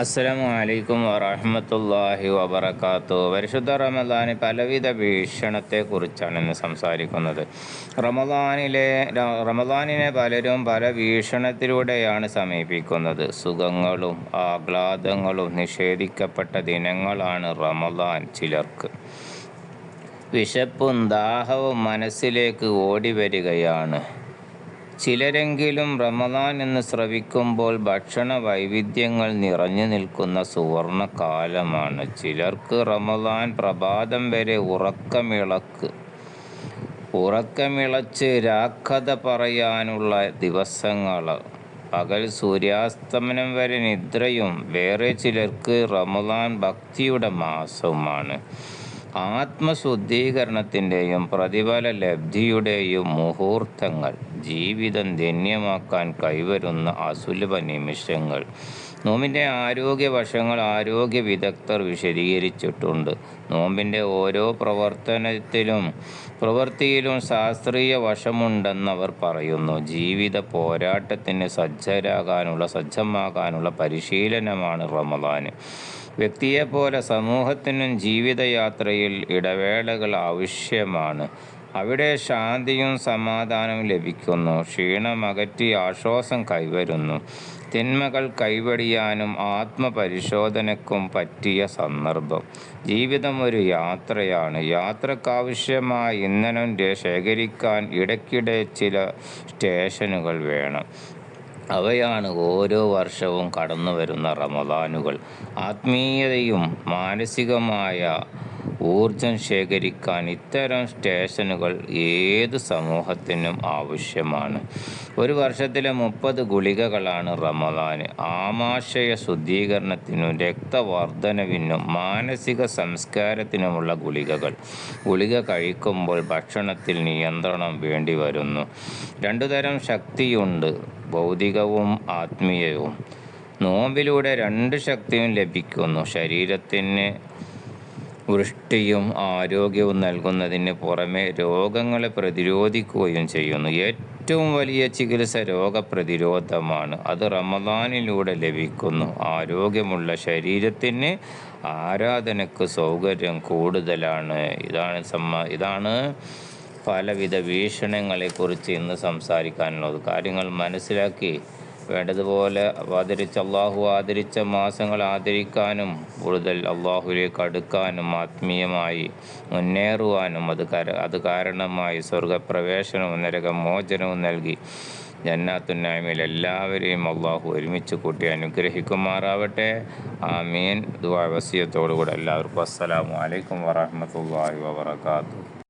അസ്സലാമു അലൈക്കും വറഹമത്തല്ലാഹി വബർക്കാത്തു പരിശുദ്ധ റമദാന് പലവിധ ഭീഷണത്തെക്കുറിച്ചാണ് ഇന്ന് സംസാരിക്കുന്നത്. റമദാനിലെ റമദാനിനെ പലരും പല ഭീഷണത്തിലൂടെയാണ് സമീപിക്കുന്നത്. സുഖങ്ങളും ആഹ്ലാദങ്ങളും നിഷേധിക്കപ്പെട്ട ദിനങ്ങളാണ് റമദാൻ ചിലർക്ക്. വിശപ്പും ദാഹവും മനസ്സിലേക്ക് ഓടി വരികയാണ് ചിലരെങ്കിലും റമദാൻ എന്ന് ശ്രവിക്കുമ്പോൾ ഭക്ഷണ വൈവിധ്യങ്ങൾ നിറഞ്ഞു നിൽക്കുന്ന സുവർണ കാലമാണ് ചിലർക്ക് റമദാൻ പ്രഭാതം വരെ ഉറക്കമിളക്ക്. ഉറക്കമിളച്ച് രാക്കഥ പറയാനുള്ള ദിവസങ്ങൾ. പകൽ സൂര്യാസ്തമനം വരെ നിദ്രയും. വേറെ ചിലർക്ക് റമദാൻ ഭക്തിയുടെ മാസവുമാണ്. ആത്മശുദ്ധീകരണത്തിന്റെയും പ്രതിഫല ലബ്ധിയുടെയും മുഹൂർത്തങ്ങൾ. ജീവിതം ധന്യമാക്കാൻ കൈവരുന്ന അസുലഭ നിമിഷങ്ങൾ. നോമ്പിന്റെ ആരോഗ്യ വശങ്ങൾ ആരോഗ്യ വിദഗ്ധർ വിശദീകരിച്ചിട്ടുണ്ട്. നോമ്പിന്റെ ഓരോ പ്രവർത്തനത്തിലും പ്രവൃത്തിയിലും ശാസ്ത്രീയ വശമുണ്ടെന്നവർ പറയുന്നു. ജീവിത പോരാട്ടത്തിന് സജ്ജരാകാനുള്ള സജ്ജമാകാനുള്ള പരിശീലനമാണ് റമദാൻ വ്യക്തിയെപ്പോലെ സമൂഹത്തിനും ജീവിതയാത്രയിൽ ഇടവേളകൾ ആവശ്യമാണ്. അവിടെ ശാന്തിയും സമാധാനവും ലഭിക്കുന്നു. ക്ഷീണമകറ്റി ആശ്വാസം കൈവരുന്നു. തിന്മകൾ കൈവടിയാനും ആത്മപരിശോധനക്കും പറ്റിയ സന്ദർഭം. ജീവിതം ഒരു യാത്രയാണ്. യാത്രക്കാവശ്യമായ ഇന്ധനം ശേഖരിക്കാൻ ഇടയ്ക്കിടെ ചില സ്റ്റേഷനുകൾ വേണം. അവയാണ് ഓരോ വർഷവും കടന്നു വരുന്ന റമദാനുകൾ. ആത്മീയതയും മാനസികമായ ഊർജം ശേഖരിക്കാൻ ഇത്തരം സ്റ്റേഷനുകൾ ഏത് സമൂഹത്തിനും ആവശ്യമാണ്. ഒരു വർഷത്തിലെ മുപ്പത് ഗുളികകളാണ് റമദാന്. ആമാശയ ശുദ്ധീകരണത്തിനും രക്തവർദ്ധനവിനും മാനസിക സംസ്കാരത്തിനുമുള്ള ഗുളികകൾ. ഗുളിക കഴിക്കുമ്പോൾ ഭക്ഷണത്തിൽ നിയന്ത്രണം വേണ്ടി വരുന്നു രണ്ടുതരം ശക്തിയുണ്ട് ഭൗതികവും ആത്മീയവും. നോമ്പിലൂടെ രണ്ട് ശക്തിയും ലഭിക്കുന്നു. ശരീരത്തിന് വൃഷ്ടിയും ആരോഗ്യവും നൽകുന്നതിന് പുറമെ രോഗങ്ങളെ പ്രതിരോധിക്കുകയും ചെയ്യുന്നു. ഏറ്റവും വലിയ ചികിത്സ രോഗപ്രതിരോധമാണ്. അത് റമദാനിലൂടെ ലഭിക്കുന്നു. ആരോഗ്യമുള്ള ശരീരത്തിന് ആരാധനക്ക് സൗകര്യം കൂടുതലാണ്. ഇതാണ് സമ്മ ഇതാണ് പലവിധ വീക്ഷണങ്ങളെക്കുറിച്ച് ഇന്ന് സംസാരിക്കാനുള്ളത്. കാര്യങ്ങൾ മനസ്സിലാക്കി വേണ്ടതുപോലെ ആദരിച്ച അള്ളാഹു ആദരിച്ച മാസങ്ങൾ ആദരിക്കാനും കൂടുതൽ അള്ളാഹുലേക്ക് അടുക്കാനും ആത്മീയമായി മുന്നേറുവാനും അത് അത് കാരണമായി സ്വർഗപ്രവേശനവും നരകമോചനവും നൽകി ജന്നാത്തുന്നായ്മയിൽ എല്ലാവരെയും അള്ളാഹു ഒരുമിച്ച് കൂട്ടി അനുഗ്രഹിക്കുമാറാവട്ടെ. ആമീൻ. ദുവാ വസിയത്തോടുകൂടെ എല്ലാവർക്കും അസ്സലാമു അലൈക്കും വറഹ്മത്തുള്ളാഹി വബറകാതുഹു.